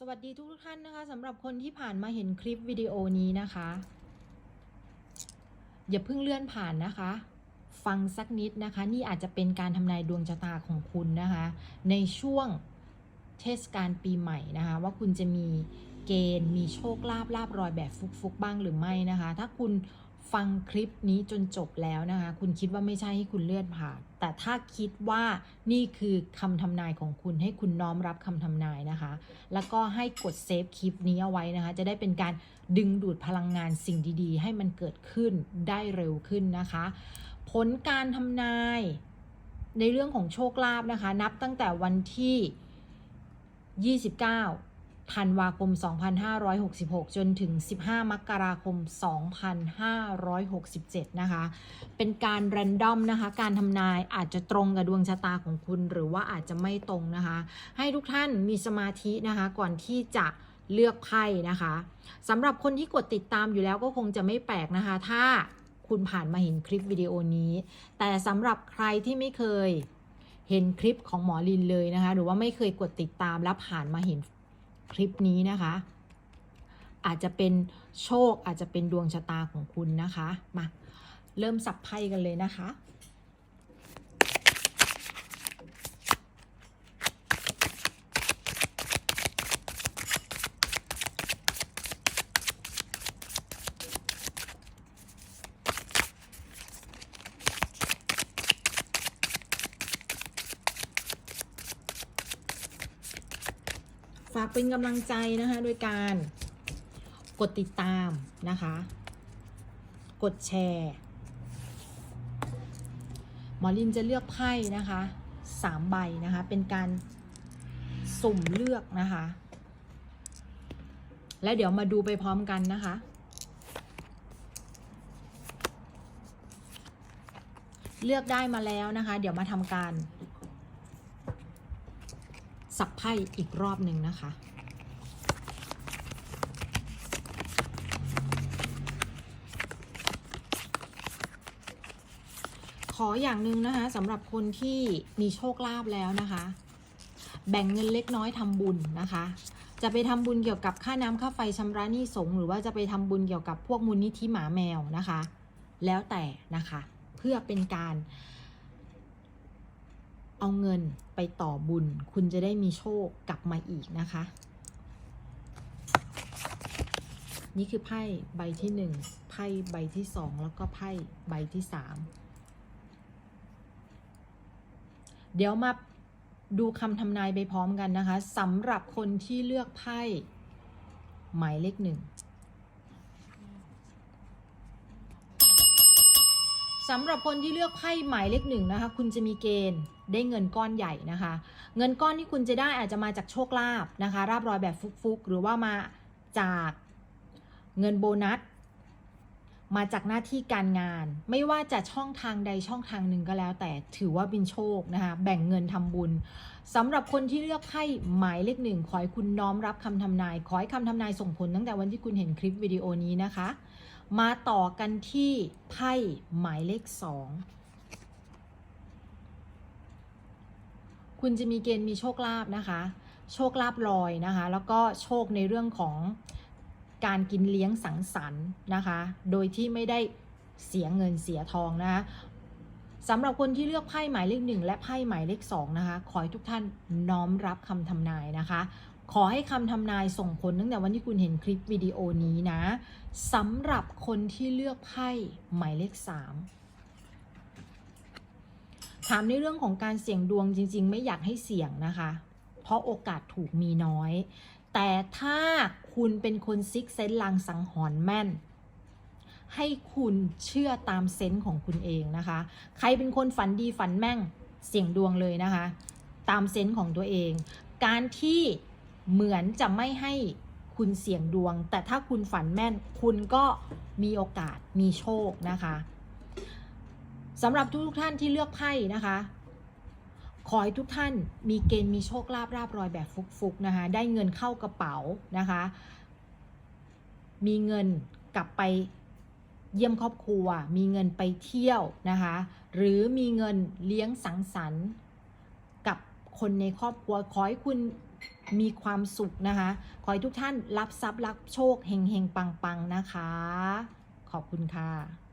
สวัสดีทุกท่านนะคะสำหรับคนที่ผ่านมาเห็นคลิปวิดีโอนี้นะคะ อย่าเพิ่งเลื่อนผ่านนะคะ ฟังสักนิดนะคะ นี่อาจจะเป็นการทำนายดวงชะตาของคุณนะคะ ในช่วงเทศกาลปีใหม่นะคะ ว่าคุณจะมีเกณฑ์มีโชคลาภลาบรอยแบบฟุกๆบ้างหรือไม่นะคะ ถ้าคุณ ฟังคลิปนี้จนจบแล้วนะคะ คุณคิดว่าไม่ใช่ให้คุณเลื่อนผ่าน แต่ถ้าคิดว่านี่คือคำทำนายของคุณให้คุณน้อมรับคำทำนายนะคะ แล้วก็ให้กดเซฟคลิปนี้เอาไว้นะคะ จะได้เป็นการดึงดูดพลังงานสิ่งดีๆ ให้มันเกิดขึ้นได้เร็วขึ้นนะคะ ผลการทำนายในเรื่องของโชคลาภนะคะ นับตั้งแต่วันที่ 29 ธันวาคม 2566 จนถึง 15 มกราคม 2567 นะคะ เป็นการแรนดอมนะคะ การทำนายอาจจะตรงกับดวงชะตาของคุณ หรือว่าอาจจะไม่ตรงนะคะ ให้ทุกท่านมีสมาธินะคะ ก่อนที่จะเลือกไพ่นะคะสำหรับคนที่กดติดตามอยู่แล้วก็คงจะไม่แปลกนะคะ ถ้าคุณผ่านมาเห็นคลิปวิดีโอนี้ แต่สำหรับใครที่ไม่เคยเห็นคลิปของหมอลินเลยนะคะ หรือว่าไม่เคยกดติดตามแล้วผ่านมาเห็น ลิปนี้นะคะ อาจจะเป็นโชคอาจจะเป็นดวงชะตาของคุณนะคะ มา เริ่มสับไพ่กันเลยนะคะ ฝากเป็นกำลังใจนะคะโดยการกดติดตามนะคะ กดแชร์ หมอลินจะเลือกไพ่นะคะสามใบนะคะ เป็นการสุ่มเลือกนะคะ แล้วเดี๋ยวมาดูไปพร้อมกันนะคะ เลือกได้มาแล้วนะคะ เดี๋ยวมาทำการ สับไพ่อีกรอบหนึ่งนะคะ ขออย่างหนึ่งนะคะสำหรับคนที่มีโชคลาภแล้วนะคะ แบ่งเงินเล็กน้อยทำบุญนะคะจะไปทำบุญเกี่ยวกับค่าน้ำค่าไฟชำระหนี้สงหรือว่าจะไปทำบุญเกี่ยวกับพวกมูลนิธิหมาแมวนะคะ แล้วแต่นะคะ เพื่อเป็นการ เอาเงินไปต่อบุญ คุณจะได้มีโชคกลับมาอีกนะคะ นี่คือไพ่ใบที่หนึ่งไพ่ใบที่สองแล้วก็ไพ่ใบที่สามเดี๋ยวมาดูคำทำนายไปพร้อมกันนะคะสำหรับคนที่เลือกไพ่หมายเลขหนึ่ง สำหรับคนที่เลือกไพ่หมายเลขหนึ่งนะคะ คุณจะมีเกณฑ์ได้เงินก้อนใหญ่นะคะ เงินก้อนที่คุณจะได้อาจจะมาจากโชคลาภนะคะ ราบรอยแบบฟุกๆ หรือว่ามาจากเงินโบนัส มาจากหน้าที่การงาน ไม่ว่าจะช่องทางใดช่องทางหนึ่งก็แล้ว แต่ถือว่าเป็นโชคนะคะ แบ่งเงินทำบุญสำหรับคนที่เลือกไพ่หมายเลขหนึ่งขอให้คุณน้อมรับคำทำนาย ขอให้คำทำนายส่งผลตั้งแต่วันที่คุณเห็นคลิปวิดีโอนี้นะคะ มาต่อกันที่ไพ่หมายเลขสองคุณจะมีเกณฑ์มีโชคลาภนะคะ โชคลาภลอยนะคะ แล้วก็โชคในเรื่องของการกินเลี้ยงสังสรรค์นะคะ โดยที่ไม่ได้เสียเงินเสียทองนะคะสำหรับคนที่เลือกไพ่หมายเลขหนึ่งและไพ่หมายเลขสองนะคะ ขอให้ทุกท่านน้อมรับคำทำนายนะคะ ขอให้คำทำนายส่งผลตั้งแต่วันที่คุณเห็นคลิปวิดีโอนี้นะสำหรับคนที่เลือกไพ่หมายเลขสามถามในเรื่องของการเสี่ยงดวงจริง ๆ ไม่อยากให้เสี่ยงนะคะ เพราะโอกาสถูกมีน้อย แต่ถ้าคุณเป็นคนซิกเซนลางสังหรณ์แม่นให้คุณเชื่อตามเซนส์ของคุณเองนะคะ ใครเป็นคนฝันดีฝันแม่งเสี่ยงดวงเลยนะคะ ตามเซนส์ของตัวเอง การที่ เหมือนจะไม่ให้คุณเสี่ยงดวง แต่ถ้าคุณฝันแม่น คุณก็มีโอกาสมีโชคนะคะสำหรับทุกๆท่านที่เลือกไพ่นะคะ ขอให้ทุกท่านมีเกณฑ์มีโชคลาภราบรอยแบบฟุกๆนะคะ ได้เงินเข้ากระเป๋านะคะ มีเงินกลับไปเยี่ยมครอบครัว มีเงินไปเที่ยวนะคะ หรือมีเงินเลี้ยงสังสรรค์กับคนในครอบครัว ขอให้คุณ มีความสุขนะคะ ขอให้ทุกท่านรับทรัพย์รับโชคเฮงเฮงปังปังนะคะ ขอบคุณค่ะ